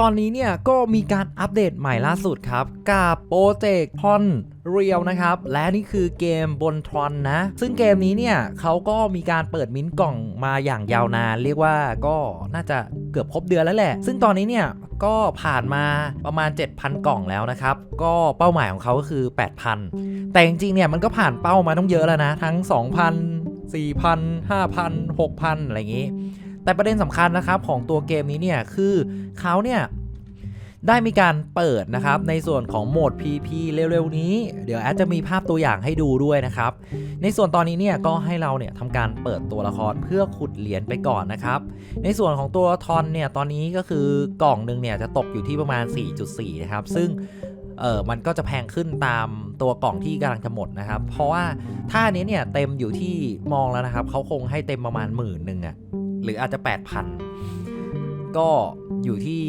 ตอนนี้เนี่ยก็มีการอัปเดตใหม่ล่าสุดครับ กับโปรเจกต์ทอนเรียลนะครับ และนี่คือเกมบนทรอนนะ ซึ่งเกมนี้เนี่ยเขาก็มีการเปิดมิ้นกล่องมาอย่างยาวนาน เรียกว่าก็น่าจะเกือบครบเดือนแล้วแหละ ซึ่งตอนนี้เนี่ยก็ผ่านมาประมาณ 7,000 กล่องแล้วนะครับ ก็เป้าหมายของเขาก็คือ 8,000 แต่จริงๆเนี่ยมันก็ผ่านเป้ามาต้องเยอะแล้วนะ ทั้ง 2,000 4,000 5,000 6,000 อะไรอย่างนี้ แต่ประเด็นสำคัญนะครับของตัวเกมนี้เนี่ยคือเขาเนี่ยได้มีการเปิดนะครับในส่วนของโหมด PP เร็วๆนี้ เดี๋ยวแอดจะมีภาพตัวอย่างให้ดูด้วยนะครับ ในส่วนตอนนี้เนี่ยก็ให้เราเนี่ยทำการเปิดตัวละครเพื่อขุดเหรียญไปก่อนนะครับ ในส่วนของตัวทอนเนี่ยตอนนี้ก็คือกล่องหนึ่งเนี่ยจะตกอยู่ที่ประมาณ 4.4 นะครับ ซึ่งเออมันก็จะแพงขึ้นตามตัวกล่องที่กำลังจะหมดนะครับ เพราะว่าถ้านนี้เนี่ยเต็มอยู่ที่มองแล้วนะครับเขาคงให้เต็มประมาณหมื่นหนึ่งอะ หรืออาจจะ 8,000 ก็อยู่ที่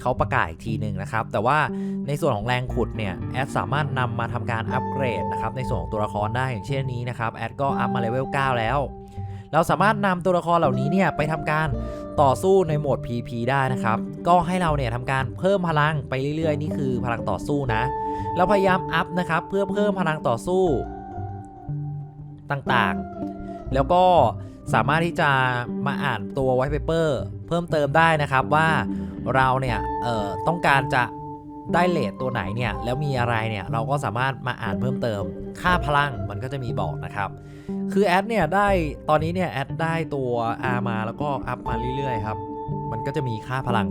เขาประกาศอีกทีหนึ่งนะครับ แต่ว่าในส่วนของแรงขุดเนี่ย แอดสามารถนำมาทำการอัปเกรดนะครับ ในส่วนของตัวละครได้อย่างเช่นนี้นะครับ แอดก็อัพมาเลเวล 9 แล้ว เราสามารถนำตัวละครเหล่านี้เนี่ยไปทำการต่อสู้ในโหมด PP ได้นะครับ ก็ให้เราเนี่ยทำการเพิ่มพลังไปเรื่อยๆ นี่คือพลังต่อสู้นะ เราพยายามอัพนะครับเพื่อเพิ่มพลังต่อสู้ต่างๆ แล้วก็ สามารถที่จะมาอ่านตัวไวท์เปเปอร์เพิ่มเติมได้นะครับว่าเราเนี่ยเอ่อต้องการจะได้เลทตัวไหนเนี่ยแล้วมีอะไรเนี่ยเราก็สามารถมาอ่านเพิ่มเติม ค่าพลังมันก็จะมีบอกนะครับ คือแอดเนี่ยได้ตอนนี้เนี่ยแอดได้ตัว R มาแล้วก็อัพมาเรื่อยๆครับ มันก็จะมีค่าพลัง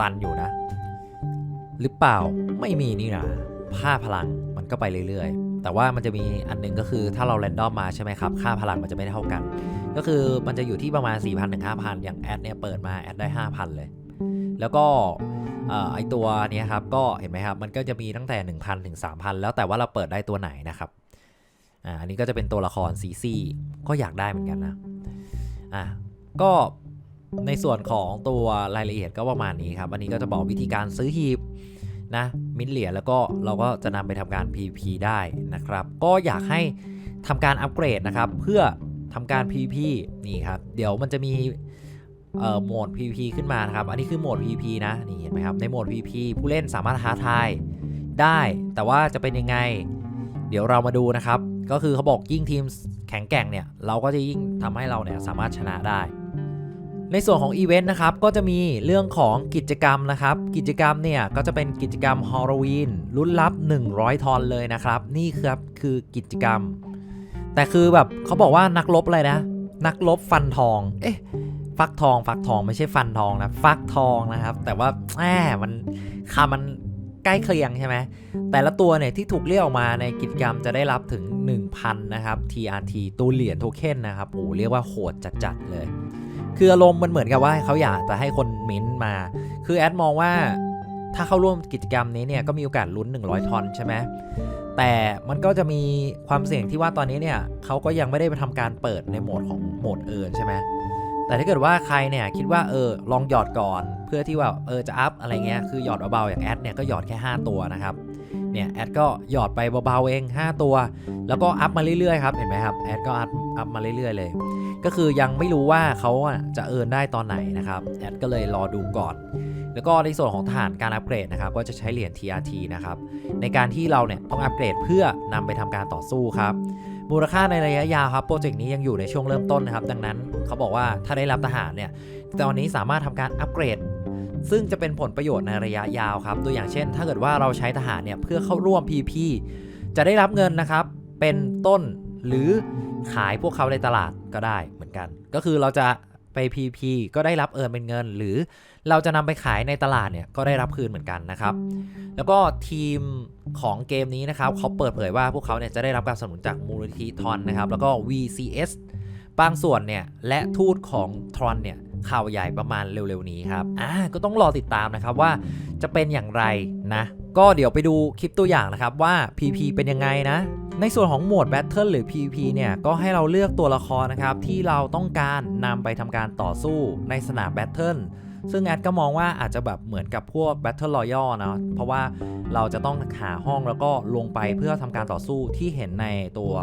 ตันอยู่นะ หรือเปล่าไม่มีนี่นะค่าพลังมันก็ไปเรื่อยๆ แต่ว่ามันจะมีอันหนึงก็คือถ้าเราแรนดอมมาใช่ไหมครับ ค่าพลังมันจะไม่เท่ากัน ก็คือมันจะอยู่ที่ประมาณ 4,000 ถึง 5,000 อย่างแอดเนี่ยเปิดมาแอดได้ 5,000 เลย แล้วก็เอ่อไอตัวเนี้ยครับก็เห็นไหมครับ มันก็จะมีตั้งแต่ 1,000 ถึง 3,000 แล้วแต่ว่าเราเปิดได้ตัวไหนนะครับอ่าอันนี้ก็จะเป็นตัวละครซีซีก็อยากได้เหมือนกันนะอะก็ในส่วนของตัวรายละเอียดก็ประมาณนี้ครับ อันนี้ก็จะบอกวิธีการซื้อหีบ นะมินเหรียญแล้วก็เราก็จะนำไปทำการ PVP ได้นะครับ ก็อยากให้ทำการอัปเกรดนะครับ เพื่อทำการ PVP นี่ครับ เดี๋ยวมันจะมีโหมด PVP ขึ้นมานะครับ อันนี้คือโหมด PVP นะนี่เห็นไหมครับในโหมด PVP ผู้เล่นสามารถท้าทายได้ แต่ว่าจะเป็นยังไง เดี๋ยวเรามาดูนะครับ ก็คือเขาบอกยิ่งทีมแข็งแกร่งเนี่ย เราก็จะยิ่งทำให้เราเนี่ยสามารถชนะได้ ในส่วนของอีเวนต์นะครับก็จะมีเรื่องของกิจกรรมนะครับ กิจกรรมเนี่ยก็จะเป็นกิจกรรมฮอลลวีนลุ้นรับ 100 ทอนเลยนะครับ นี่ครับคือกิจกรรม แต่คือแบบเขาบอกว่านักลบอะไรนะ นักลบฟันทอง เอ๊ะฟักทองฟักทองไม่ใช่ฟันทองนะ ฟักทองนะครับ แต่ว่าแหมมันคำมัน ใกล้เคียงใช่ไหมแต่ละตัวเนี่ยที่ถูกเรียกออกมาในกิจกรรมจะได้รับถึง 1,000 นะครับ TRT ตัวเหรียญโทเค็นนะครับโอ้เรียกว่าโหดจัดๆเลย คืออารมณ์มันเหมือนกับว่าเขาอยากจะให้คนมิ้นท์มา คือแอดมองว่าถ้าเข้าร่วมกิจกรรมนี้เนี่ยก็มีโอกาสลุ้น 100 ทอนใช่ไหมแต่มันก็จะมีความเสี่ยงที่ว่าตอนนี้เนี่ยเขาก็ยังไม่ได้ไปทำการเปิดในโหมดของโหมดเอิร์นใช่ไหม แต่ถ้าเกิดว่าใครเนี่ยคิดว่าเออลองหยอดก่อน เพื่อที่ว่าเออจะอัพอะไรเงี้ยคือหยอดเบาๆอย่างแอดเนี่ยก็หยอดแค่ 5 ตัวนะครับเนี่ยแอดก็หยอดไปเบาๆเอง 5 ตัว แล้วก็อัพมาเรื่อยๆครับเห็นไหมครับแอดก็อัพอัพมาเรื่อยๆเลย ก็คือยังไม่รู้ว่าเขาจะเอินได้ตอนไหนนะครับแอดก็เลยรอดูก่อน แล้วก็ในส่วนของฐานการอัปเกรดนะครับก็จะใช้เหรียญ TRT นะครับในการที่เราเนี่ยต้องอัปเกรดเพื่อนำไปทำการต่อสู้ครับ มูลค่าในระยะยาวครับโปรเจกต์นี้ยังอยู่ในช่วงเริ่มต้นนะครับดังนั้นเขาบอกว่าถ้าได้รับทหารเนี่ยตอนนี้สามารถทำการอัปเกรด ซึ่งจะเป็นผลประโยชน์ในระยะยาวครับตัวอย่างเช่น ถ้าเกิดว่าเราใช้ทหารเนี่ยเพื่อเข้าร่วม PP จะได้รับเงินนะครับเป็นต้นหรือขายพวกเขาในตลาดก็ได้เหมือนกัน ก็คือเราจะไป PP ก็ได้รับเอินเป็นเงิน หรือเราจะนำไปขายในตลาดเนี่ยก็ได้รับคืนเหมือนกันนะครับ แล้วก็ทีม ของเกมนี้นะครับเขาเปิดเผยว่าพวกเขาเนี่ยจะได้รับการสนับสนุนจากมูลนิธิทอนนะครับแล้วก็ VCS บางส่วนเนี่ยและทูตของทรอนเนี่ยข่าวใหญ่ประมาณเร็วๆนี้ครับอ่าก็ต้องรอติดตามนะครับว่าจะเป็นอย่างไรนะ ก็เดี๋ยวไปดูคลิปตัวอย่างนะครับว่า PP เป็นยังไงนะ ในส่วนของโหมด Battle หรือ PVP เนี่ยก็ให้เราเลือกตัวละครนะครับที่เราต้องการนำไปทำการต่อสู้ในสนาม Battle ซึ่งแอดก็มองว่าอาจจะแบบเหมือนกับพวก Battle Royale นะ เพราะว่าเราจะต้องหาห้องแล้วก็ลงไปเพื่อทำการต่อสู้ที่เห็นในตัว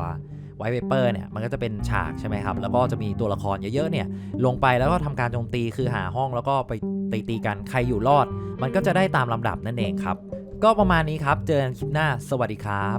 ไวท์เปเปอร์เนี่ยมันก็จะเป็นฉากใช่ไหมครับ แล้วก็จะมีตัวละครเยอะๆเนี่ยลงไปแล้วก็ทำการโจมตีคือหาห้องแล้วก็ไปตีตีกันใครอยู่รอด มันก็จะได้ตามลำดับนั่นเองครับ ก็ประมาณนี้ครับ เจอกันคลิปหน้า สวัสดีครับ